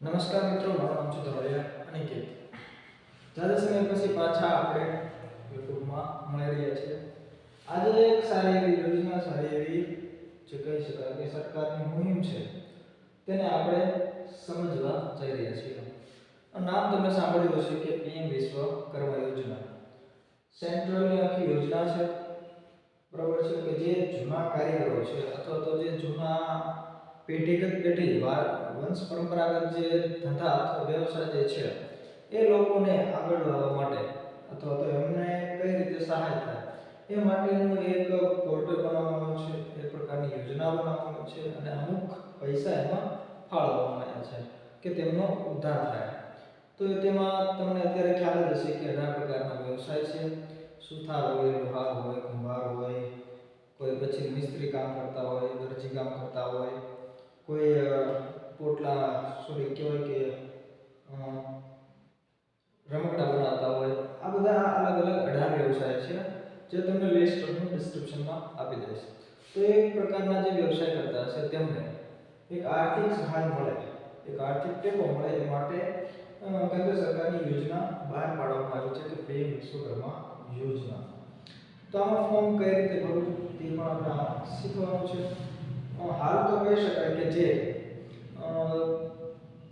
નમસ્કાર મિત્રો, મારું નામ છે ધોળિયા અનિકેત. જાજા સમય પછી પાછા આપણે યુટ્યુબમાં મળી રહ્યા છીએ. આજે એક સારી એવી યોજના, સારી એવી જે કહી શકાય કે સરકારની મુહિમ છે, તેને આપણે સમજવા જઈ રહ્યા છીએ. નામ તમે સાંભળ્યું હશે કે પીએમ વિશ્વ કર્મ યોજના. સેન્ટ્રલની આખી યોજના છે. બરાબર છે કે જે જૂના કારીગરો છે, અથવા તો જે જૂના પેઢીગત પેઢી વાર વંશ પરંપરાગત જે ધંધા અથવા વ્યવસાય જે છે, એ લોકોને આગળ લાવવા માટે અથવા તો એમને કઈ રીતે સહાય થાય, એ માટેનું એક પોર્ટલ બનાવવાનું છે. એ પ્રકારની યોજના બનાવવાનું છે અને અમુક પૈસા એમાં ફાળવવામાં આવ્યા છે કે તેમનો ઉદ્ધાર થાય. તો તેમાં તમને અત્યારે ખ્યાલ જ હશે કે અઢાર પ્રકારના વ્યવસાય છે. સુથાર હોય, લોહાર હોય, કુંભાર હોય, કોઈ પછી મિસ્ત્રી કામ કરતા હોય, દરજી કામ કરતા હોય, કોઈ પોટલા સોરી કહેવાય કે રમકડા બનાવતા હોય. આ બધા અલગ અલગ અઢાર વ્યવસાય છે. જે તમને લિસ્ટ હું ડિસ્ક્રિપ્શનમાં આપી દઈશ. તો એક પ્રકારના જે વ્યવસાય કરતા હશે તેમને એક આર્થિક સહાય મળે. એક આર્થિક ટેકો મળે એ માટે કેન્દ્ર સરકારની યોજના બહાર પાડવામાં આવી છે કે પીએમ વિશ્વકર્મા યોજના. તો આમાં ફોર્મ કઈ રીતે ભરવું તે પણ આપણે શીખવાનું છે. હાલ તો કહી શકાય કે જે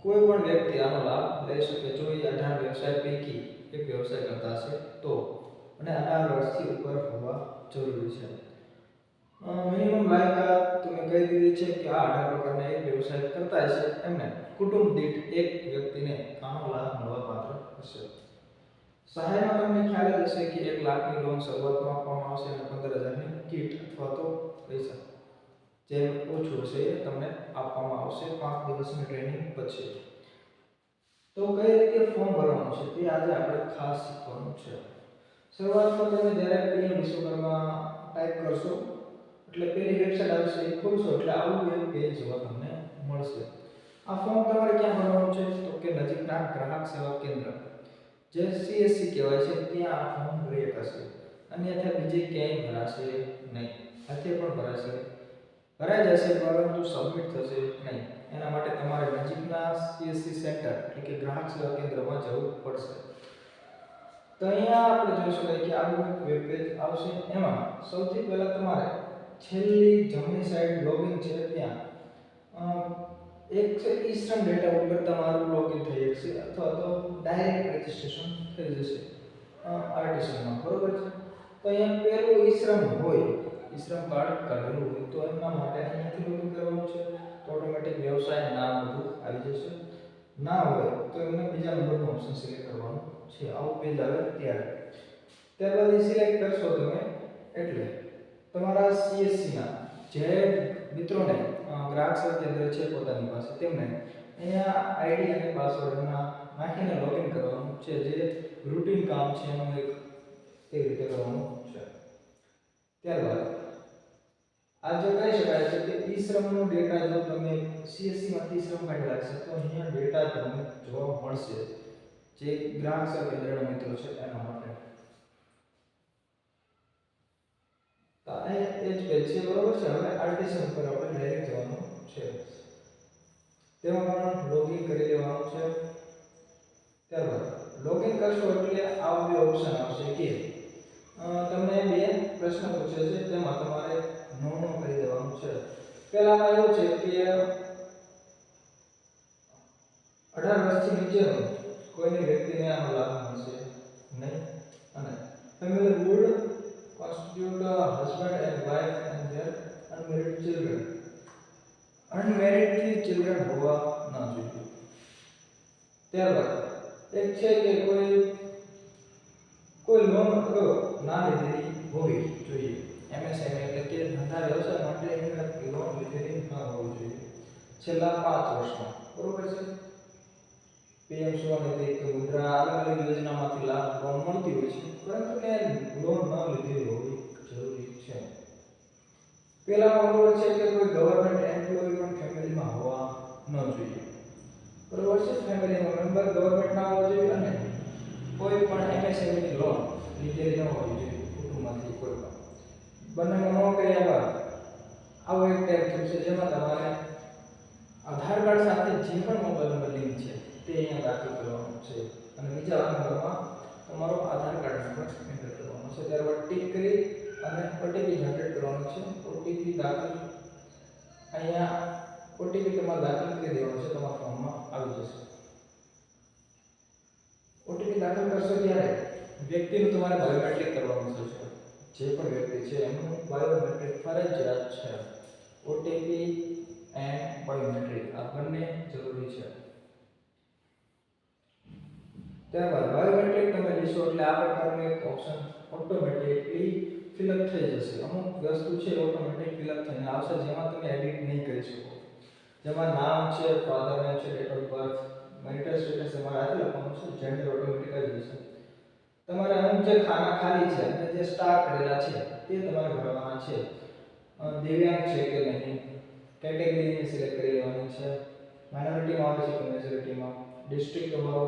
કોઈ પણ વ્યક્તિ આનો લાભ લઈ શકે. જો એ અઢાર વ્યવસાય પૈકી એક વ્યવસાય કરતા હશે, તો અને અઢાર વર્ષથી ઉપર હોવા જરૂરી છે. મિનિમમ લાયકાત તમે કહી દીધી છે કે આ અઢાર પ્રકારના એક વ્યવસાય કરતા હશે, એમને કુટુંબ દીઠ એક વ્યક્તિને આનો લાભ મળવા પાત્ર હશે. સહાયમાં તમને ખ્યાલ હશે કે એક લાખની લોન શરૂઆતમાં આપવામાં આવશે અને પંદર હજારની કીટ અથવા તો પૈસા. જે ઓછું હશે એ તમને આપવામાં આવશે પાંચ દિવસની ટ્રેનિંગ પછી. તો કઈ રીતે ફોર્મ ભરવાનું છે તે આજે આપણે ખાસ શીખવાનું છે. શરૂઆતમાં તમે જ્યારે પીએમ વિશ્વકર્મા ટાઈપ કરશો, એટલે પેલી વેબસાઇટ આવશે એ ખોલશો, એટલે આવું એક પેજ જોવા તમને મળશે. આ ફોર્મ તમારે ક્યાં ભરવાનું છે? તો કે નજીકના ગ્રાહક સેવા કેન્દ્ર. જે સીએસસી કહેવાય છે, ત્યાં આ ફોર્મ ભરી શકાશે. અન્યથા બીજે ક્યાંય ભરાશે નહીં. હાથે પણ ભરાશે. ભરાઈ જશે, પરંતુ સબમિટ થશે નહીં. એના માટે તમારે નજીકના સીએસસી સેન્ટર એટલે કે ગ્રાહક સેવા કેન્દ્રમાં જવું પડશે. તો અહીંયા આપણે જોઈ શકાય કે આવું વેબ પેજ આવશે. એમાં સૌથી પહેલા તમારે છેલ્લી જમણી સાઈડ લોગિન છે ત્યાં. એક છે ઈ ડેટા ઉપર તમારું લોગિન થઈ જશે અથવા તો ડાયરેક્ટ રજીસ્ટ્રેશન થઈ જશે. આર્ટિસનમાં બરોબર છે? તો અહીંયા પહેલું ઈ હોય ઈ શ્રમ કાર્ડ કાઢેલું હોય તો એમના માટે અહીંયાથી લોગિન કરવાનું છે તો ઓટોમેટિક વ્યવસાય નામ બધું આવી જશે. ના હોય તો એમને બીજા નંબરનું ઓપ્શન સિલેક્ટ કરવાનું છે. આવું પેજ આવે ત્યારે. ત્યારબાદ એ સિલેક્ટ કરશો તમે, એટલે તમારા CSC ના જે મિત્રોને ગ્રાહક સેવા કેન્દ્ર છે પોતાની પાસે, તેમને અહીંયા આઈડી અને પાસવર્ડના નાખીને લોગિન કરવાનું છે. જે રૂટીન કામ છે એનું એક એ રીતે કરવાનું છે. ત્યારબાદ આ જો કહી શકાય છે કે ઈ શ્રમનો ડેટા જો તમે CSC માં શ્રમ કાઢી છે, તો અહીંયા ડેટા તમને જોવા મળશે જે સેવા કેન્દ્રના મિત્રો છે એના માટે. તો અહીંયા એ જ પેજ છે, બરોબર છે? હવે આર્ટિશન ઉપર આપણે ડાયરેક્ટ જવાનું છે. તેમાં પણ લોગિન કરી દેવાનું છે. ત્યારબાદ લોગિન કરશો એટલે આ ઓપ્શન આવશે કે તમને બે પ્રશ્ન પૂછે છે, તેમાં તમારે નો કરી દેવાનું છે. પહેલામાં એવું છે કે અઢાર વર્ષથી નીચેનો કોઈની વ્યક્તિને આનો લાભ મળશે નહીં. અને family would constitute husband and wife and their unmarried children. થી children હોવા ના જોઈએ. ત્યારબાદ, એક છે કે કોઈ ના લીધેલી હોવી જોઈએ. એમએસએમઈ એટલે કે ધંધા વ્યવસાય માટે એમને લોન લીધેલી ન હોવી જોઈએ. છેલ્લા પાંચ વર્ષમાં, બરોબર છે? પીએમ સ્વનિધિ કે મુદ્રા અલગ અલગ યોજનામાંથી લાભ લોન મળતી હોય છે, પરંતુ કે લોન ન લીધેલી હોવી જરૂરી છે. પેલા બરોબર છે કે કોઈ ગવર્મેન્ટ એમ્પ્લોય પણ ફેમિલીમાં હોવા ન જોઈએ. બરોબર છે? ફેમિલીમાં મેમ્બર ગવર્મેન્ટના હોવા જોઈએ અને કોઈ પણ એમએસએમઈ ની લોન લીધેલી ન હોવી જોઈએ કુટુંબમાંથી કોઈ પણ બંનેમાં ન કર્યા બાદ આવો એક ટેગ છે જેમાં તમારે આધાર કાર્ડ સાથે જે પણ મોબાઈલ નંબર લિંક છે તે અહીંયા દાખલ કરવાનો છે અને બીજા નંબરમાં તમારો આધાર કાર્ડ નંબર એન્ટર કરવાનો છે ત્યારબાદ ટીક કરી અને ઓટીપી જનરેટ કરવાનો છે ઓટીપી દાખલ અહીંયા ઓટીપી તમારે દાખલ કરી દેવાનો છે તમારા ફોનમાં આવી જશે ઓટીપી દાખલ કરશો ત્યારે? વ્યક્તિનું તમારે બાયોમેટ્રિક કરવાનું થશે જે પણ વ્યક્તિ છે એનું બાયોમેટ્રિક ફરજિયાત છે ઓટીપી એન્ડ બાયોમેટ્રિક આ બંને જરૂરી છે. ત્યારબાદ બાયોમેટ્રિક તમે લેશો એટલે આ પ્રકારનું એક ઓપ્શન ઓટોમેટિકલી ફિલઅપ થઈ જશે. અમુક વસ્તુ છે ઓટોમેટિક ફિલઅપ થઈને આવશે, જેમાં તમે એડિટ નહીં કરી શકો. જેમાં નામ છે ફાધર નેમ છે date of birth marital status તમારે આજે લખવાનું છે જેન્ડર ઓટોમેટિક આવી જશે તમારે અમુક જે ખાના ખાલી છે અને જે સ્ટાર કરેલા છે, તે તમારે ભરવાના છે. દિવ્યાંગ છે કે નહીં? કેટેગરીને સિલેક્ટ કરી લેવાની છે. માઇનોરિટીમાં આવે છે કે મેજોરિટીમાં ડિસ્ટ્રિક્ટ તમારો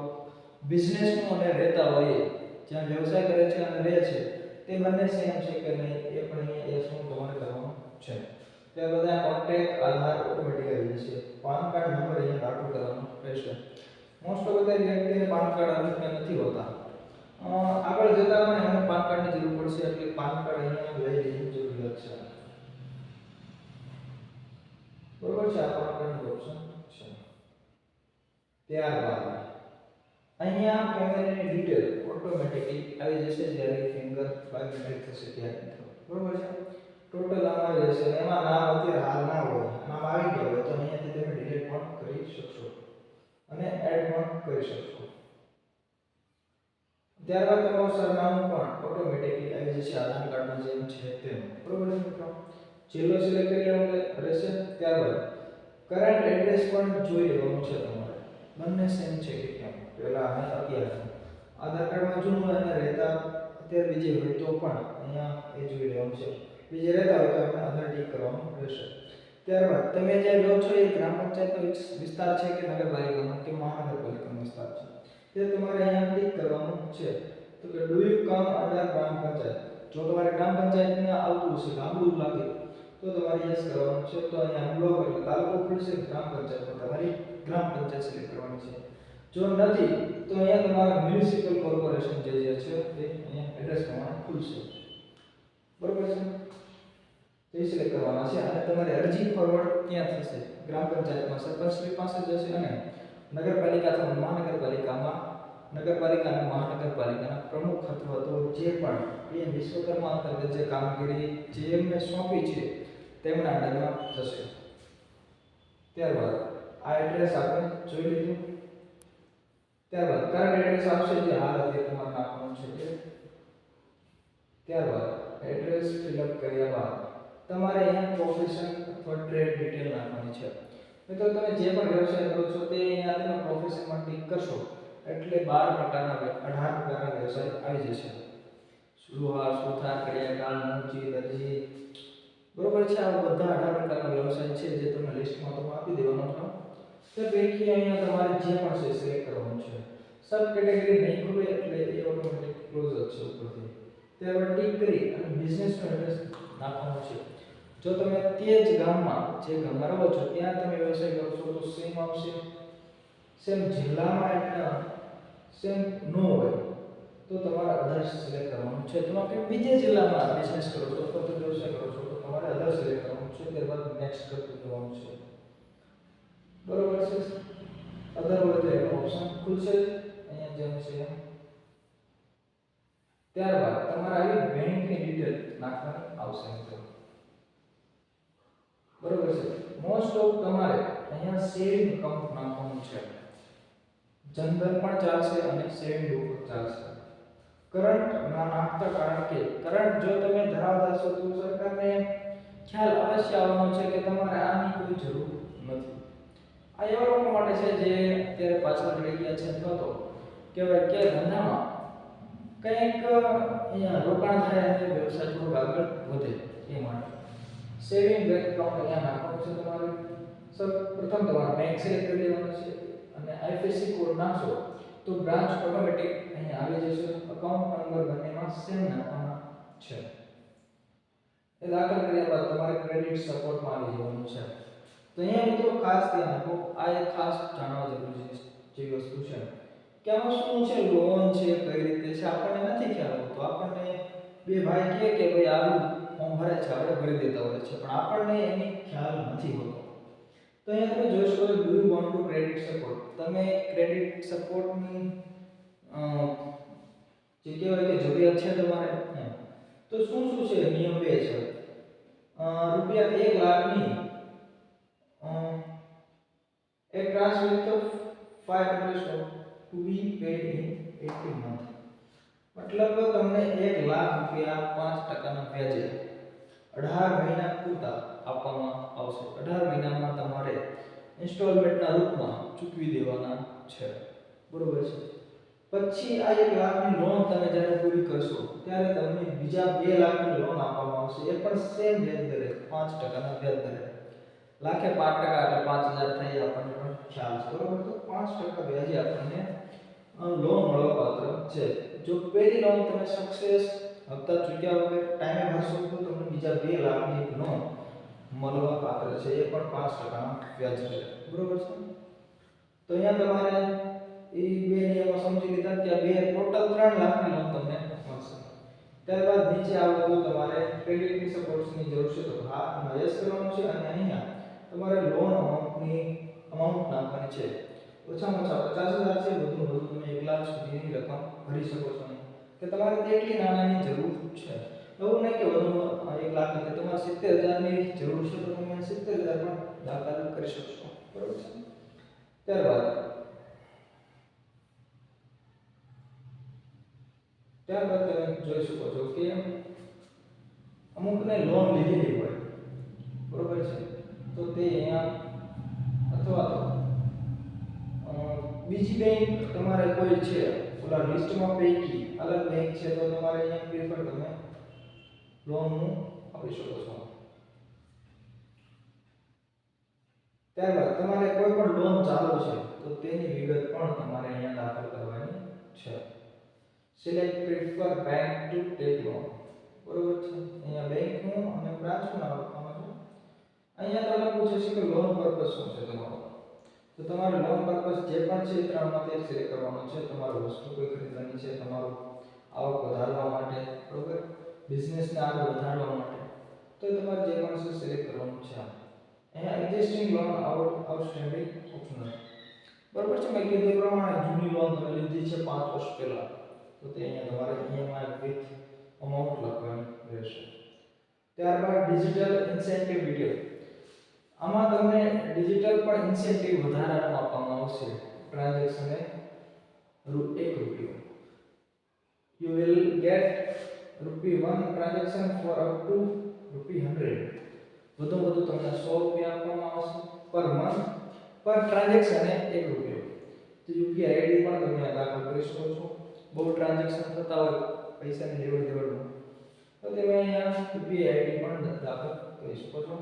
બિઝનેસનું અને રહેતા હોય, જ્યાં વ્યવસાય કરે છે અને રહે છે, તે બંને સેમ છે કે નહીં? એ પણ અહીંયા એ શું તમારે કરવાનું છે. તે બધા કોન્ટેક્ટ આધાર ઓટોમેટિક આવી જશે. પાન કાર્ડ નંબર અહીંયા દાખલ કરવાનો રહેશે મોસ્ટ ઓફ બધા વ્યક્તિને પાન કાર્ડ અનુકૂળ નથી હોતા. આગળ જતા પણ એમને પાન કાર્ડની જરૂર પડશે, એટલે પાન કાર્ડ અહીંયા લઈ લેવું જરૂરિયાત છે. બરોબર છે, આ પાન કાર્ડનું ઓપ્શન છે. ત્યારબાદ, અહીંયા કેમેરાની ડિટેલ ઓટોમેટિકલી આવી જશે જ્યારે ફિંગર બાયોમેટ્રિક થશે ત્યારે. બરોબર છે? ટોટલ આમ આવી જશે એમાં નામ અત્યારે હાલ ના હોય. નામ આવી ગયો હોય, તો અહીંયાથી તમે ડિલીટ પણ કરી શકશો. અને એડ પણ કરી શકશો. ત્યારબાદ તમારું સરનામું પણ ઓટોમેટિકલી આવી જશે, આધાર કાર્ડમાં જેમ છે તેમ. બરોબર છે મિત્રો? જિલ્લો સિલેક્ટ કરી લેવાનો રહેશે, ત્યારબાદ કરંટ એડ્રેસ પણ જોઈ લેવાનું છે તમારે. બંને સેમ છે કે કેમ? પહેલા અને અત્યારે આધાર કાર્ડમાં જૂનું અને રહેતા અત્યારે બીજે હોય તો પણ અહીંયા એ જોઈ લેવાનું છે. બીજે રહેતા હોય તો આપણે આધાર ટીક કરવાનું રહેશે. ત્યારબાદ તમે જ્યાં રહો છો એ ગ્રામ પંચાયતનો વિસ- વિસ્તાર છે કે નગરપાલિકાનો કે મહાનગરપાલિકાનો વિસ્તાર છે? તે તમારે અહીંયા ટીક કરવાનું છે. તો કે do you come under gram panchayat? જો તમારે ગ્રામ પંચાયતને આવતું હશે લાંબુ લાગે, તો તમારે યસ કરવાનું છે. તો અહીંયા બ્લોક એટલે તાલુકો ખુલશે ગ્રામ પંચાયતમાં તમારી ગ્રામ પંચાયત સિલેક્ટ કરવાની છે. જો નથી, તો અહીંયા તમારા મ્યુનિસિપલ કોર્પોરેશન જે જે છે તે અહીંયા એડ્રેસ પ્રમાણે ખુલશે. બરોબર છે? તે સિલેક્ટ કરવાના છે અને તમારી અરજી ફોરવર્ડ ત્યાં થશે? ગ્રામ પંચાયતમાં સરપંચશ્રી પાસે જશે અને નગરપાલિકા અથવા મહાનગરપાલિકામાં નગરપાલિકા અને મહાનગરપાલિકાના પ્રમુખ અથવા તો જે પણ એ વિશ્વકર્મા અંતર્ગત જે કામગીરી જે એમને સોંપી છે, તેમના અંડરમાં જશે. ત્યારબાદ આ એડ્રેસ આપણે જોઈ લીધું. ત્યારબાદ કરંટ એડ્રેસ આપશે જે હાલ અત્યારે તમારે નાખવાનું છે ત્યારબાદ એડ્રેસ ફિલઅપ કર્યા બાદ તમારે અહીંયા પ્રોફેશન અથવા ટ્રેડ ડિટેલ નાખવાની છે. મિત્રો તમે જે પણ વ્યવસાય કરો છો તે અહીંયા તમે પ્રોફેશનમાં ટિક કરશો એટલે બાર પ્રકારના વ્ય- અઢાર પ્રકારના વ્યવસાય આવી જશે. સુહાર સુથાર કડિયાકામ મૂંજી દરજી. બરોબર છે, આ બધા અઢાર પ્રકારના વ્યવસાય છે જે તમને લિસ્ટમાં તો આપી દેવાનો છો. તે પૈકી અહીંયા તમારે જે પણ છે સિલેક્ટ કરવાનું છે. સબ કેટેગરી નહીં ખુલે એટલે એ ઓટોમેટિક ક્લોઝ જ છે ઉપરથી. ત્યારબાદ ટીક કરી અને બિઝનેસનો એડ્રેસ નાખવાનો છે. જો તમે તે જ ગામમાં જે ગામમાં રહો છો, ત્યાં તમે વ્યવસાય કરો છો તો સેમ આવશે. સેમ જિલ્લામાં એટલે સેમ નો હોય તો તમારે અધર સિલેક્ટ કરવાનું છે. તમે કંઈ બીજે જિલ્લામાં બિઝનેસ કરો છો અથવા તો વ્યવસાય કરો છો, તો તમારે અધર સિલેક્ટ કરવાનું છે. ત્યારબાદ નેક્સ્ટ કરતું જવાનું છે. બરોબર છે? અધર હોય તો એનો ઓપ્શન ખુલશે. અહીંયા જેમ છે. ત્યારબાદ તમારે આવી બેંકની ડિટેલ નાખવાની આવશે મિત્રો બરોબર છે. મોસ્ટ ઓફ તમારે અહીંયા સેવિંગ અકાઉન્ટ નાખવાનું છે. જનરલ પણ ચાલશે અને સેવિંગ ઉપર ચાલશે. કરંટ ના નાખતા કારણ કે કરંટ જો તમે ધરાવતા છો તો સરકારને ખ્યાલ અવશ્ય આવવાનો છે કે તમારે આની કોઈ જરૂર નથી. આ એવા લોકો માટે છે જે અત્યારે પાછળ રહી ગયા છે અથવા તો કહેવાય કે ધંધામાં કંઈક અહીંયા રોકાણ થાય અને વ્યવસાય થોડું આગળ વધે એ માટે. સેવિંગ બેંક એકાઉન્ટ અહીંયા નાખવાનું છે તમારે. સૌ પ્રથમ તમારે બેંક સિલેક્ટ કરી લેવાનું છે અને આઈએફએસસી કોડ નાખશો તો બ્રાન્ચ ઓટોમેટિક અહીંયા આવી જશે. અકાઉન્ટ નંબર બંનેમાં સેમ નાખવાના છે. એ દાખલ કર્યા બાદ તમારે ક્રેડિટ સપોર્ટમાં આવી જવાનું છે. તો અહીંયા મિત્રો ખાસ ધ્યાન આપો, આ એક ખાસ જાણવા જરૂરી છે, જે વસ્તુ છે. કે આમાં શું છે લોન છે, કઈ રીતે છે, આપણને નથી ખ્યાલ હોતો. આપણને બે ભાઈ કહે કે, ભાઈ આવું ફોર્મ ભરે છે, આપણે ભરી દેતા હોય છે પણ આપણને એની ખ્યાલ નથી હોતો. તો અહીંયા તમે જોઈ શકો do you want to credit support તમે ક્રેડિટ સપોર્ટની જે કહેવાય કે જરૂરિયાત છે તમારે તો શું શું છે? નિયમ બે છે. રૂપિયા એક લાખની a transfer of 500 to be paid in 80 month મતલબ તમને એક લાખ રૂપિયા પાંચ ટકાના વ્યાજે 18 મહિના પૂરતા આપવામાં આવશે. 18 મહિનામાં તમારે ઇન્સ્ટોલમેન્ટના રૂપમાં ચૂકવી દેવાના છે. બરોબર છે? પછી આ એક લાખની લોન તમે જ્યારે પૂરી કરશો, ત્યારે તમને બીજા બે લાખની લોન આપવામાં આવશે. એ પણ સેમ વ્યાજ દરે, પાંચ ટકાના વ્યાજ દરે. લાખે પાંચ ટકા એટલે પાંચ હજાર થઈ આપણને પણ ખ્યાલ છે. બરોબર? તો પાંચ ટકા વ્યાજે આપણને લોન મળવા પાત્ર છે. જો પહેલી લોન તમે સક્સેસ હપ્તા ચૂક્યા વગર ટાઈમે ભરશો તો તમને બીજા બે લાખની લોન મળવા પાત્ર છે. એ પણ પાંચ ટકાના વ્યાજ છે બરોબર છે? તો અહીંયા તમારે એ બે નિયમો સમજી લીધા કે બે ટોટલ ત્રણ લાખની લોન તમને મળશે. ત્યારબાદ નીચે આવો તો તમારે ક્રેડિટની સપોર્ટ્સની જરૂર છે તો હા એમાં કરવાનું છે અને અહીંયા તમારે લોન અમાઉન્ટની અમાઉન્ટ નાખવાની છે. ઓછામાં ઓછા પચાસ હજાર છે. વધુ વધુ તમે એક લાખ સુધીની રકમ ભરી શકો છો. કે તમારે તેટલી નાણાંની જરૂર છે. એવું નહીં કે વધુ એક લાખ નથી તમારે સિત્તેર હજારની જરૂર છે તો તમે સિત્તેર હજાર પણ દાખલ કરી શકશો. બરોબર છે? ત્યારબાદ ત્યારબાદ તમે જોઈ શકો છો કે અમુકને લોન લીધેલી હોય. બરોબર છે? તો તે અહીંયા અથવા તો બીજી બેંક તમારે કોઈ છે? ઓલા લિસ્ટમાં પૈકી અલગ બેંક છે તો તમારે અહીંયા પ્રિફર તમે લોનનું આપી શકો છો. ત્યારબાદ તમારે કોઈ પણ લોન ચાલુ છે તો તેની વિગત પણ તમારે અહીંયા દાખલ કરવાની છે. Select prefer bank to take loan બરોબર છે? અહીંયા બેંકનું અને બ્રાન્ચનું નામ આપવાનું છે. અહીંયા તમને પૂછે છે કે લોન પર્પસ શું છે તમારો? તો તમારે લોન પર્પસ જે પણ છે ત્રણમાંથી એક સિલેક્ટ કરવાનો છે, તમારો વસ્તુ કોઈ ખરીદવાની છે, તમારું આવક વધારવા માટે, બરોબર? બિઝનેસને આગળ વધારવા માટે, તો તમારે જે પણ છે સિલેક્ટ કરવાનું છે અહીંયા existing loan out outstanding optional બરોબર છે, મેં કીધું પ્રમાણે જૂની લોન તમે લીધી છે પાંચ વર્ષ પહેલા, તો તે અહીંયા તમારે ઈએમઆઈ વિથ અમાઉન્ટ લખવાની રહેશે. ત્યારબાદ ડિજિટલ ઇન્સેન્ટિવ વિડિયો આમાં તમને ડિજિટલ પણ ઇન્સેન્ટિવ વધારાનો આપવામાં આવશે. ટ્રાન્ઝેક્શને એક રૂપિયો. You will get rupee one transaction for up to rupee hundred વધુ વધુ તમને સો રૂપિયા આપવામાં આવશે પર મંથ પર ટ્રાન્ઝેક્શને એક રૂપિયો. તો યુપીઆઈ આઈડી પણ તમે દાખલ કરી શકો છો. બહુ ટ્રાન્ઝેક્શન થતા હોય પૈસાની લેવડ દેવડમાં તો તમે અહીંયા યુપીઆઈ આઈડી પણ દાખલ કરી શકો છો.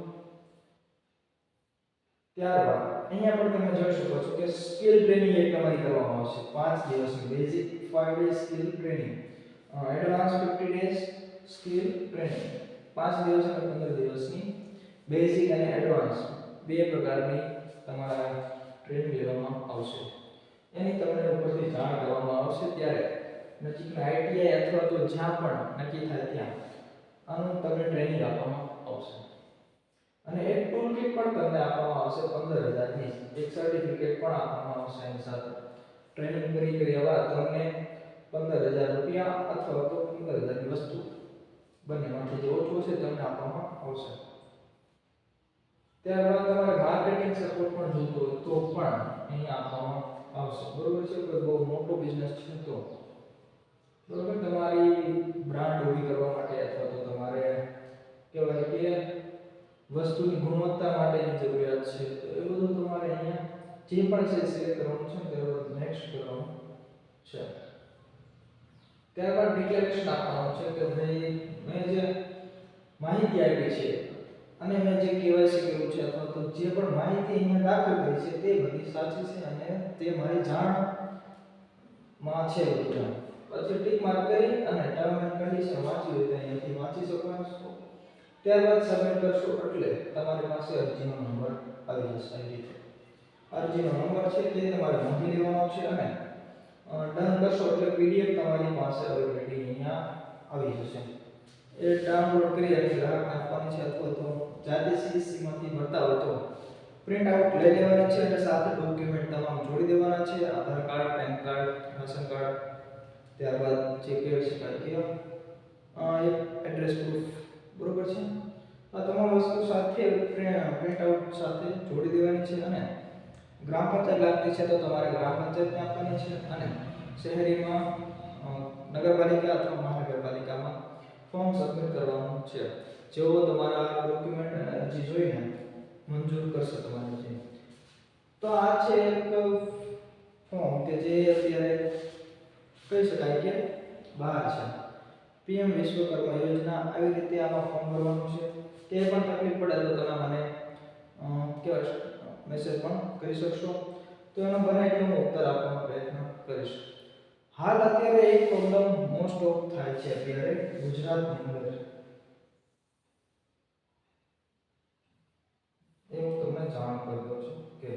ત્યારબાદ અહીંયા પણ તમે જોઈ શકો છો કે સ્કિલ ટ્રેનિંગ એક તમારી કરવામાં આવશે. પાંચ દિવસની basic 5 day skill training. Advance fifty days skill training. પાંચ દિવસ અને પંદર દિવસની બેઝિક અને એડવાન્સ બે પ્રકારની તમારા ટ્રેનિંગ લેવામાં આવશે. એની તમને ઉપરથી જાણ કરવામાં આવશે ત્યારે નજીકના આઈટીઆઈ અથવા તો જ્યાં પણ નક્કી થાય ત્યાં આનું તમને ટ્રેનિંગ આપવામાં આવશે. અને એક ટૂલ કિટ પણ તમને આપવામાં આવશે, પંદર હજારની એક સર્ટિફિકેટ પણ આપવામાં આવશે એની સાથે. ટ્રેનિંગ કરી કરી એવા તમને પંદર હજાર રૂપિયા અથવા તો પંદર હજારની વસ્તુ બંનેમાંથી જે ઓછું છે તમને આપવામાં આવશે. ત્યારબાદ તમારે માર્કેટિંગ સપોર્ટ પણ જોઈતો હોય તો પણ અહીંયા આપવામાં આવશે. બરોબર છે? કોઈ બહુ મોટો બિઝનેસ છે તો. બરોબર? તમારી બ્રાન્ડ ઊભી કરવા માટે અથવા તો તમારે કહેવાય કે વસ્તુની ગુણવત્તા માટેની જરૂરિયાત છે. તો એ બધું તમારે અહીંયા જે પણ છે સિલેક્ટ કરવાનું છે ત્યારબાદ નેક્સ્ટ કરવાનું છે. ત્યારબાદ ડિક્લેરેશન આપવાનું છે કે ભાઈ મેં જે માહિતી આપી છે અને મેં જે કેવાયસી કર્યું છે અથવા તો જે પણ માહિતી અહીંયા દાખલ કરી છે તે બધી સાચી છે અને તે મારી જાણમાં છે બધું. પછી ટીક માર્ક કરી અને ટર્મ એન્ડ કન્ડિશન વાંચી લીધા તો અહીંયાથી વાંચી શકો છો ત્યારબાદ સબમિટ કરશો એટલે તમારી પાસે અરજીનો નંબર આવી જશે. આવી અરજીનો નંબર છે તે તમારે નોંધી લેવાનો છે અને ડન કરશો એટલે પીડીએફ તમારી પાસે ઓલરેડી અહીંયા આવી જશે. એ ડાઉનલોડ કરી અને ગ્રાહકને આપવાની છે અથવા તો જાતે સીએસસી માંથી ભરતા હોય તો પ્રિન્ટ આઉટ લઈ લેવાની છે અને સાથે ડોક્યુમેન્ટ તમામ જોડી દેવાના છે. Aadhaar card PAN card, ration card, ત્યારબાદ જે કહી શકાય કે એડ્રેસ પ્રૂફ બરોબર છે? આ તમામ વસ્તુ સાથે પ્રિન્ટ આઉટ સાથે જોડી દેવાની છે અને ગ્રામ પંચાયત લાગતી છે તો તમારે ગ્રામ પંચાયતને આપવાની છે અને શહેરીમાં નગરપાલિકા અથવા મહાનગરપાલિકામાં ફોર્મ સબમિટ કરવાનું છે. જેઓ તમારા ડોક્યુમેન્ટ અને અરજી જોઈને મંજૂર કરશે તમારી જે. તો આ છે એક ફોર્મ કે જે અત્યારે કહી શકાય કે બહાર છે. પીએમ વિશ્વકર્મા યોજના આવી રીતે આમાં ફોર્મ ભરવાનું છે. તે પણ તકલીફ પડે તો તમે મને કહેવાય મેસેજ પણ કરી શકશો. તો એનો બને હું ઉત્તર આપવાનો પ્રયત્ન કરીશ. હાલ અત્યારે એક પ્રોબ્લેમ મોસ્ટ ઓફ થાય છે અત્યારે ગુજરાતની અંદર એ હું તમને જાણ કરી દઉં છું કે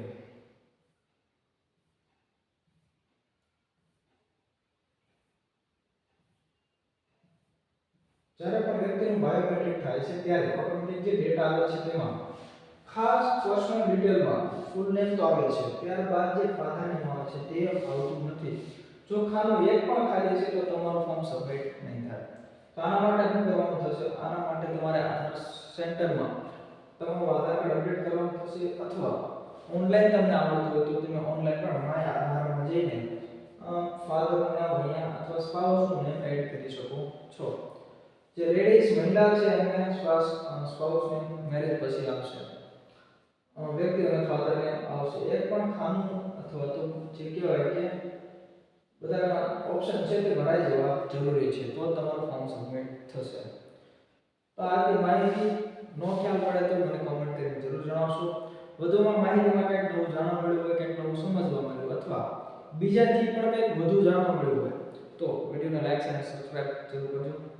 જ્યારે પણ વ્યક્તિનું બાયોમેટ્રિક થાય છે ત્યારે ઓટોમેટિક જે ડેટા આવે છે તેમાં ખાસ પર્સનલ ડિટેલમાં ફૂલ નેમ તો આવે છે. ત્યારબાદ જે ફાધર નેમ છે તે આવતું નથી. જો ખાનું એક પણ ખાલી છે તો તમારું ફોર્મ સબમિટ નહીં થાય. તો આના માટે શું કરવાનું થશે? આના માટે તમારે આધાર સેન્ટરમાં તમારું આધાર કાર્ડ અપડેટ કરવાનું થશે અથવા ઓનલાઈન તમને આવડતું હોય તો તમે ઓનલાઈન પણ માય આધારમાં જઈને ફાધરનું નામ, અહીંયા અથવા સ્પાઉસનું નેમ એડ કરી શકો છો. જે લેડીઝ મહિલા છે એમને શ્વાસ સ્પાઉસને મેરેજ પછી આવશે અ, વ્યક્તિ અને ફાધરને આવશે એક પણ ખાનું અથવા તો જે કહેવાય કે બધા ઓપ્શન છે તે ભરાઈ જવા જરૂરી છે તો જ તમારું ફોર્મ સબમિટ થશે. તો આજની માહિતી નો ખ્યાલ પડે તો મને કોમેન્ટ કરીને જરૂર જણાવશો. વધુમાં માહિતીમાં કંઈક નવું જાણવા મળ્યું હોય કંઈક નવું સમજવા મળ્યું અથવા બીજાથી પણ કંઈક વધુ જાણવા મળ્યું હોય તો વિડીયોને લાઈક અને સબસ્ક્રાઇબ જરૂર કરજો. Thank you